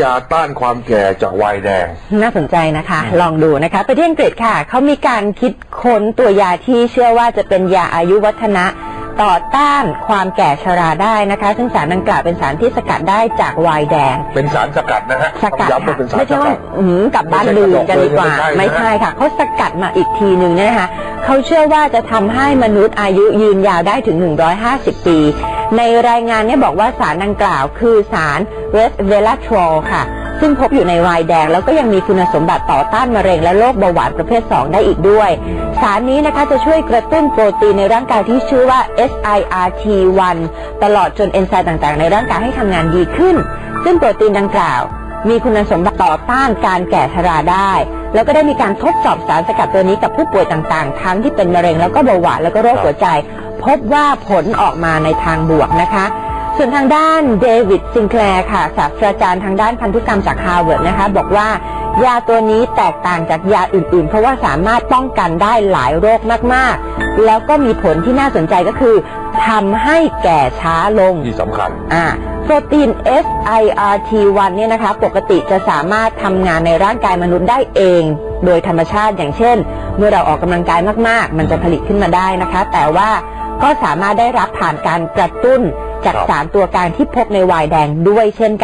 ยาต้านความแก่จากไวน์แดง น่าสนใจนะคะ ลองดูนะคะไปที่อังกฤษค่ะ เขามีการคิดค้นตัวยาที่เชื่อว่าจะเป็นยาอายุวัฒนะต่อต้านความแก่ชราได้นะคะ ซึ่งสารดังกล่าวเป็นสารที่สกัดได้จากไวน์แดง เป็นสารสกัดนะฮะสกัดต้องย้ำว่าค่ะเป็นสารไม่สใช่ว่ากัดอืมกลับบ้านไม่ใช่ลืมกันดีกว่ากระดกเลยไม่ไม่ใช่ใช่ค่ะเขาสกัดมาอีกทีหนึ่งเนี่ยนะคะ เขาเชื่อว่าจะทำให้มนุษย์อายุยืนยาวได้ถึง 150 ปี ในรายงานเนี่ยบอกว่าสารดังกล่าวคือสารเรสเวลาทรอลค่ะ ซึ่งพบอยู่ในไวน์แดง แล้วก็ยังมีคุณสมบัติต่อต้านมะเร็งและโรคเบาหวานประเภท 2 ได้อีกด้วย สารนี้นะคะจะช่วยกระตุ้นโปรตีนในร่างกายที่ชื่อว่า SIRT1 ตลอดจนเอนไซม์ต่างๆ ในร่างกายให้ทำงานดีขึ้น ซึ่งโปรตีนดังกล่าว มีคุณสมบัติต่อต้านการแก่ชราได้ แล้วก็ได้มีการทดสอบสารสกัดตัวนี้กับผู้ป่วยต่างๆ ทั้งที่เป็นมะเร็งแล้วก็เบาหวานแล้วก็โรคหัวใจ พบว่าผลออกมาในทางบวกนะคะ ส่วนทางด้านเดวิดซิงแคลร์ค่ะศาสตราจารย์ทางด้านพันธุกรรมจากฮาร์วาร์ดนะคะ บอกว่า ยาตัวนี้แตกต่างจากยาอื่นๆ เพราะว่าสามารถป้องกันได้หลายโรคมากๆ แล้วก็มีผลที่น่าสนใจก็คือทำให้แก่ช้าลงที่สำคัญอ่าโปรตีน SIRT1 เนี่ยนะคะ ปกติจะสามารถทำงานในร่างกายมนุษย์ได้เอง โดยธรรมชาติอย่างเช่น เมื่อเราออกกำลังกายมากๆ มันจะผลิตขึ้นมาได้นะคะ แต่ว่าก็สามารถได้รับผ่านการกระตุ้นจากครับสารตัวกลางที่พบในไวน์แดงด้วยเช่นกัน